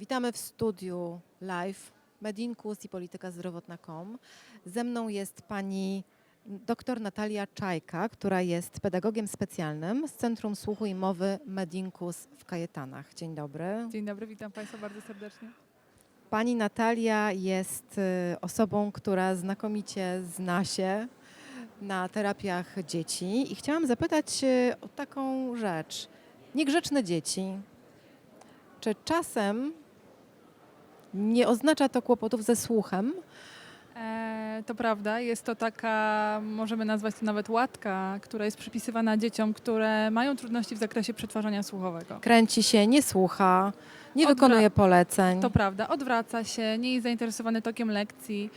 Witamy w studiu live Medinkus i Polityka Zdrowotna.com. Ze mną jest pani dr Natalia Czajka, która jest pedagogiem specjalnym z Centrum Słuchu i Mowy Medinkus w Kajetanach. Dzień dobry. Dzień dobry, witam Państwa bardzo serdecznie. Pani Natalia jest y, osobą, która znakomicie zna się na terapiach dzieci i chciałam zapytać y, o taką rzecz. Niegrzeczne dzieci. Czy czasem nie oznacza to kłopotów ze słuchem? E, to prawda, jest to taka, możemy nazwać to nawet łatka, która jest przypisywana dzieciom, które mają trudności w zakresie przetwarzania słuchowego. Kręci się, nie słucha, nie Odwra- wykonuje poleceń. To prawda, odwraca się, nie jest zainteresowany tokiem lekcji.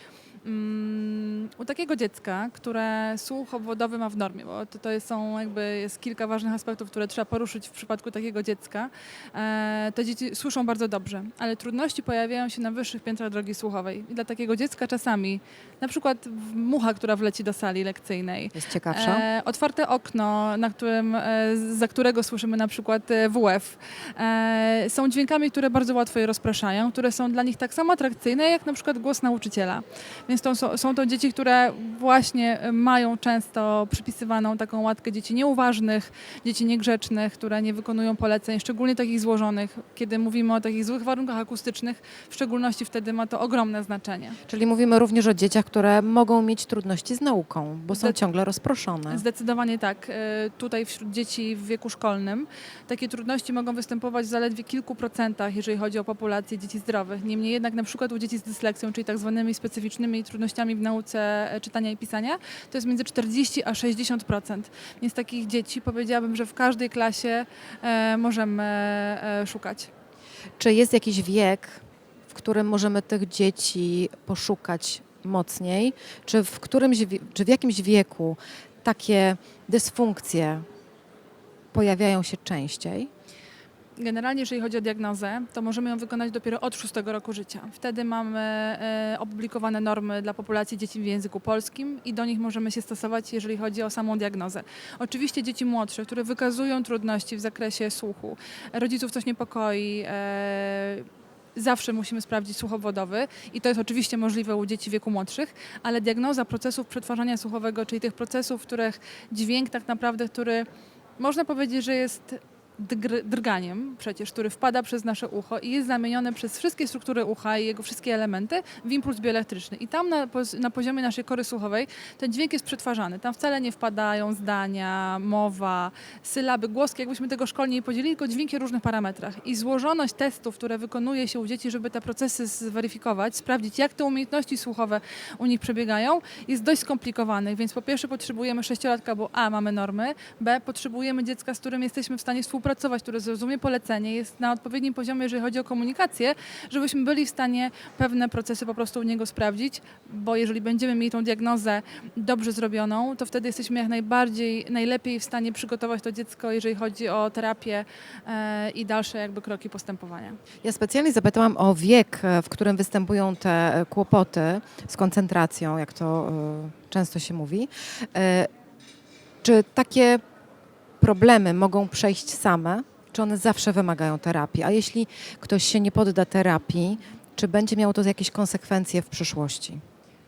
Mm, u takiego dziecka, które słuch obwodowy ma w normie, bo to, to jest, są jakby jest kilka ważnych aspektów, które trzeba poruszyć w przypadku takiego dziecka, e, te dzieci słyszą bardzo dobrze, ale trudności pojawiają się na wyższych piętrach drogi słuchowej. I dla takiego dziecka czasami, na przykład mucha, która wleci do sali lekcyjnej, Jest ciekawsza. E, otwarte okno, na którym, e, za którego słyszymy na przykład e, WF, e, są dźwiękami, które bardzo łatwo je rozpraszają, które są dla nich tak samo atrakcyjne, jak na przykład głos nauczyciela. Więc to są, są to dzieci, które właśnie e, mają często przypisywaną taką łatkę dzieci nieuważnych, dzieci niegrzecznych, które nie wykonują poleceń, szczególnie takich złożonych. Kiedy mówimy o takich złych warunkach akustycznych, w szczególności wtedy ma to ogromne znaczenie. Czyli mówimy również o dzieciach, które mogą mieć trudności z nauką, bo są ciągle rozproszone. Zdecydowanie tak. E, Tutaj wśród dzieci w wieku szkolnym takie trudności mogą występować w zaledwie kilku procentach, jeżeli chodzi o populację dzieci zdrowych. Niemniej jednak na przykład u dzieci z dysleksją, czyli tak zwanymi specyficznymi trudnościami w nauce e, czytania i pisania, to jest między 40 a 60%. Więc takich dzieci powiedziałabym, że w każdej klasie e, możemy e, szukać. Czy jest jakiś wiek, w którym możemy tych dzieci poszukać mocniej? Czy w, którymś, czy w jakimś wieku takie dysfunkcje pojawiają się częściej? Generalnie, jeżeli chodzi o diagnozę, to możemy ją wykonać dopiero od szóstego roku życia. Wtedy mamy e, opublikowane normy dla populacji dzieci w języku polskim i do nich możemy się stosować, jeżeli chodzi o samą diagnozę. Oczywiście dzieci młodsze, które wykazują trudności w zakresie słuchu, rodziców coś niepokoi, e, Zawsze musimy sprawdzić słuch obwodowy i to jest oczywiście możliwe u dzieci wieku młodszych, ale diagnoza procesów przetwarzania słuchowego, czyli tych procesów, w których dźwięk tak naprawdę, który można powiedzieć, że jest drganiem przecież, który wpada przez nasze ucho i jest zamieniony przez wszystkie struktury ucha i jego wszystkie elementy w impuls bioelektryczny. I tam na, na poziomie naszej kory słuchowej ten dźwięk jest przetwarzany. Tam wcale nie wpadają zdania, mowa, sylaby, głoski, jakbyśmy tego szkolnie nie podzielili, tylko dźwięki o różnych parametrach. I złożoność testów, które wykonuje się u dzieci, żeby te procesy zweryfikować, sprawdzić, jak te umiejętności słuchowe u nich przebiegają, jest dość skomplikowanych. Więc po pierwsze potrzebujemy sześciolatka, bo A, mamy normy, B, potrzebujemy dziecka, z którym jesteśmy w stanie współpracować, które zrozumie polecenie, jest na odpowiednim poziomie, jeżeli chodzi o komunikację, żebyśmy byli w stanie pewne procesy po prostu u niego sprawdzić, bo jeżeli będziemy mieli tą diagnozę dobrze zrobioną, to wtedy jesteśmy jak najbardziej, najlepiej w stanie przygotować to dziecko, jeżeli chodzi o terapię e, i dalsze jakby kroki postępowania. Ja specjalnie zapytałam o wiek, e, w którym występują te e, kłopoty z koncentracją, jak to często się mówi. Czy takie problemy mogą przejść same, czy one zawsze wymagają terapii? A jeśli ktoś się nie podda terapii, czy będzie miało to jakieś konsekwencje w przyszłości?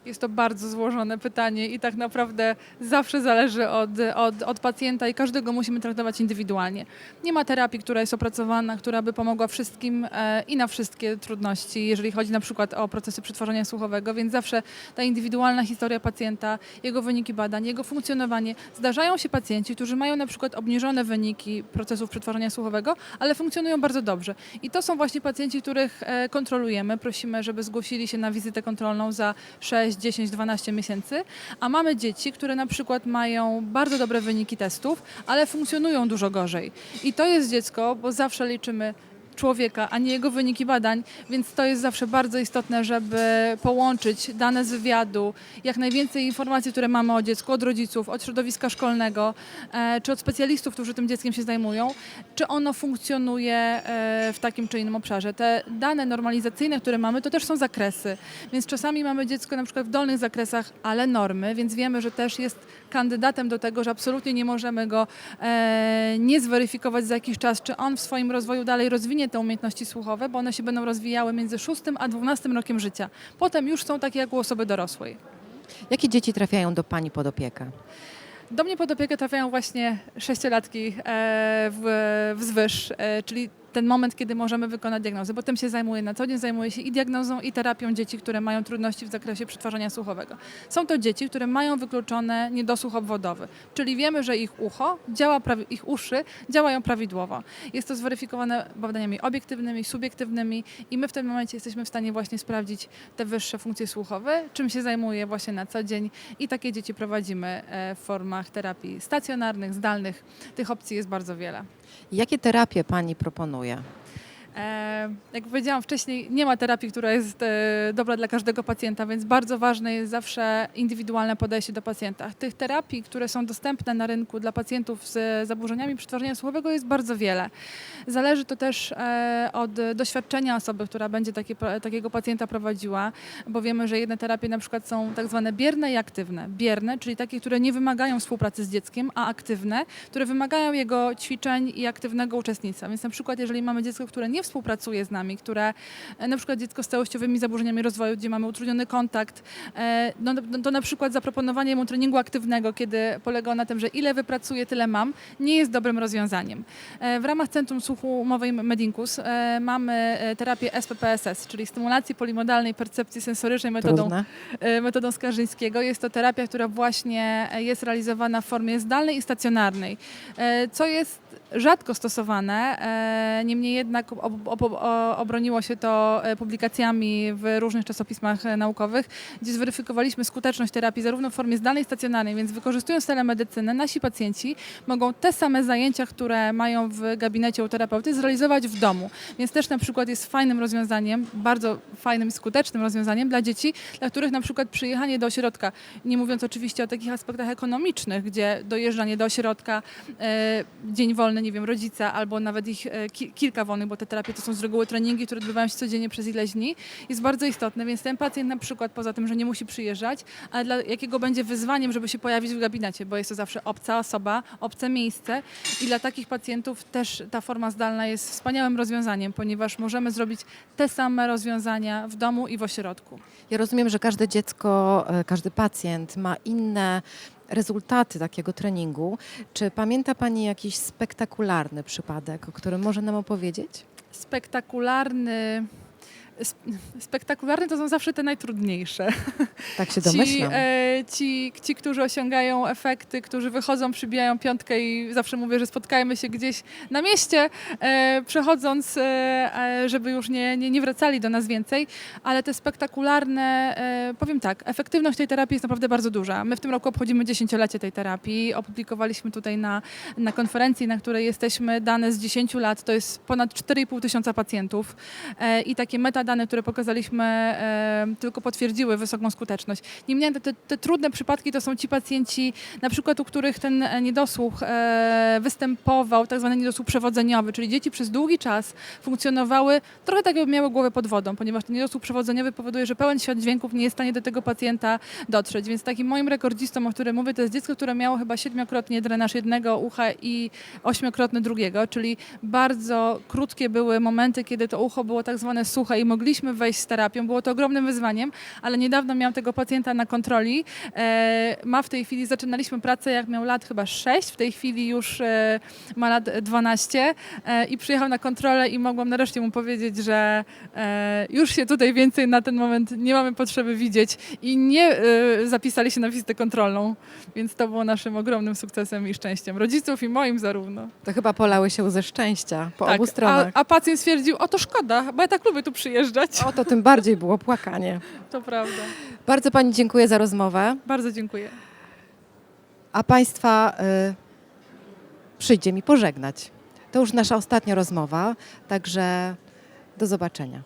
Jest to bardzo złożone pytanie i tak naprawdę zawsze zależy od, od, od pacjenta i każdego musimy traktować indywidualnie. Nie ma terapii, która jest opracowana, która by pomogła wszystkim e, i na wszystkie trudności, jeżeli chodzi na przykład o procesy przetwarzania słuchowego, więc zawsze ta indywidualna historia pacjenta, jego wyniki badań, jego funkcjonowanie. Zdarzają się pacjenci, którzy mają na przykład obniżone wyniki procesów przetwarzania słuchowego, ale funkcjonują bardzo dobrze. I to są właśnie pacjenci, których e, kontrolujemy. Prosimy, żeby zgłosili się na wizytę kontrolną za 6, 10, 12 miesięcy, a mamy dzieci, które na przykład mają bardzo dobre wyniki testów, ale funkcjonują dużo gorzej. I to jest dziecko, bo zawsze liczymy człowieka, a nie jego wyniki badań, więc to jest zawsze bardzo istotne, żeby połączyć dane z wywiadu, jak najwięcej informacji, które mamy o dziecku, od rodziców, od środowiska szkolnego, e, czy od specjalistów, którzy tym dzieckiem się zajmują, czy ono funkcjonuje e, w takim czy innym obszarze. Te dane normalizacyjne, które mamy, to też są zakresy, więc czasami mamy dziecko na przykład w dolnych zakresach, ale normy, więc wiemy, że też jest kandydatem do tego, że absolutnie nie możemy go e, nie zweryfikować za jakiś czas, czy on w swoim rozwoju dalej rozwinie te umiejętności słuchowe, bo one się będą rozwijały między 6 a 12 rokiem życia. Potem już są takie jak u osoby dorosłej. Jakie dzieci trafiają do Pani pod opiekę? Do mnie pod opiekę trafiają właśnie sześciolatki e, w, wzwyż, e, czyli ten moment, kiedy możemy wykonać diagnozę, bo tym się zajmuję na co dzień, zajmuję się i diagnozą, i terapią dzieci, które mają trudności w zakresie przetwarzania słuchowego. Są to dzieci, które mają wykluczony niedosłuch obwodowy, czyli wiemy, że ich ucho działa, ich uszy działają prawidłowo. Jest to zweryfikowane badaniami obiektywnymi, subiektywnymi i my w tym momencie jesteśmy w stanie właśnie sprawdzić te wyższe funkcje słuchowe, czym się zajmuję właśnie na co dzień i takie dzieci prowadzimy e, w formach terapii stacjonarnych, zdalnych. Tych opcji jest bardzo wiele. Jakie terapie Pani proponuje? E, Jak powiedziałam wcześniej, nie ma terapii, która jest e, dobra dla każdego pacjenta, więc bardzo ważne jest zawsze indywidualne podejście do pacjenta. Tych terapii, które są dostępne na rynku dla pacjentów z zaburzeniami przetwarzania słuchowego jest bardzo wiele. Zależy to też e, od doświadczenia osoby, która będzie takie, takiego pacjenta prowadziła, bo wiemy, że jedne terapie na przykład są tak zwane bierne i aktywne. Bierne, czyli takie, które nie wymagają współpracy z dzieckiem, a aktywne, które wymagają jego ćwiczeń i aktywnego uczestnictwa. Więc na przykład, jeżeli mamy dziecko, które nie współpracuje z nami, które e, na przykład dziecko z całościowymi zaburzeniami rozwoju, gdzie mamy utrudniony kontakt, e, no, no, to na przykład zaproponowanie mu treningu aktywnego, kiedy polega na tym, że ile wypracuję, tyle mam, nie jest dobrym rozwiązaniem. E, W ramach Centrum Słuchu Umowej Medinkus mamy terapię SPPSS, czyli stymulacji polimodalnej percepcji sensorycznej metodą Trudne? metodą Skarżyńskiego. Jest to terapia, która właśnie jest realizowana w formie zdalnej i stacjonarnej, co jest rzadko stosowane. Niemniej jednak obroniło się to e, publikacjami w różnych czasopismach e, naukowych, gdzie zweryfikowaliśmy skuteczność terapii zarówno w formie zdalnej stacjonarnej, więc wykorzystując telemedycynę, nasi pacjenci mogą te same zajęcia, które mają w gabinecie u terapeuty, zrealizować w domu. Więc też na przykład jest fajnym rozwiązaniem, bardzo fajnym i skutecznym rozwiązaniem dla dzieci, dla których na przykład przyjechanie do ośrodka, nie mówiąc oczywiście o takich aspektach ekonomicznych, gdzie dojeżdżanie do ośrodka, e, dzień wolny, nie wiem, rodzica albo nawet ich ki- kilka wolnych, bo te terapie to są z reguły treningi, które odbywają się codziennie przez ileś dni, jest bardzo istotne, więc ten pacjent na przykład poza tym, że nie musi przyjeżdżać, ale dla jakiego będzie wyzwaniem, żeby się pojawić w gabinecie, bo jest to zawsze obca osoba, obce miejsce i dla takich pacjentów też ta forma zdalna jest wspaniałym rozwiązaniem, ponieważ możemy zrobić te same rozwiązania w domu i w ośrodku. Ja rozumiem, że każde dziecko, e, każdy pacjent ma inne rezultaty takiego treningu. Czy pamięta Pani jakiś spektakularny przypadek, o którym może nam opowiedzieć? Spektakularny. Sp- Spektakularne to są zawsze te najtrudniejsze. Tak się Ci, domyślam. e, ci, ci, którzy osiągają efekty, którzy wychodzą, przybijają piątkę i zawsze mówię, że spotkajmy się gdzieś na mieście, e, przechodząc, e, e, żeby już nie, nie, nie wracali do nas więcej, ale te spektakularne, e, powiem tak, efektywność tej terapii jest naprawdę bardzo duża. My w tym roku obchodzimy dziesięciolecie tej terapii. Opublikowaliśmy tutaj na, na konferencji, na której jesteśmy, dane z 10 lat, to jest ponad 4,5 tysiąca pacjentów e, i takie metadane, które pokazaliśmy, tylko potwierdziły wysoką skuteczność. Niemniej te, te, trudne przypadki to są ci pacjenci, na przykład u których ten e, niedosłuch e, występował, tak zwany niedosłuch przewodzeniowy, czyli dzieci przez długi czas funkcjonowały trochę tak, jakby miały głowę pod wodą, ponieważ ten niedosłuch przewodzeniowy powoduje, że pełen świat dźwięków nie jest w stanie do tego pacjenta dotrzeć. Więc takim moim rekordzistą, o którym mówię, to jest dziecko, które miało chyba siedmiokrotnie drenaż jednego ucha i ośmiokrotny drugiego, czyli bardzo krótkie były momenty, kiedy to ucho było tak zwane suche i mogliśmy wejść z terapią. Było to ogromnym wyzwaniem, ale niedawno miałam tego pacjenta na kontroli. E, ma w tej chwili, zaczynaliśmy pracę jak miał lat chyba 6, w tej chwili już e, ma lat 12 e, i przyjechał na kontrolę i mogłam nareszcie mu powiedzieć, że już się tutaj więcej na ten moment nie mamy potrzeby widzieć i nie zapisali się na wizytę kontrolną, więc to było naszym ogromnym sukcesem i szczęściem rodziców i moim zarówno. To chyba polały się ze szczęścia po Tak, obu stronach. A, a pacjent stwierdził, o to szkoda, bo ja tak lubię tu przyjeżdżać. O, to tym bardziej było płakanie. To prawda. Bardzo Pani dziękuję za rozmowę, Bardzo dziękuję. a Państwa y, przyjdzie mi pożegnać. To już nasza ostatnia rozmowa, także do zobaczenia.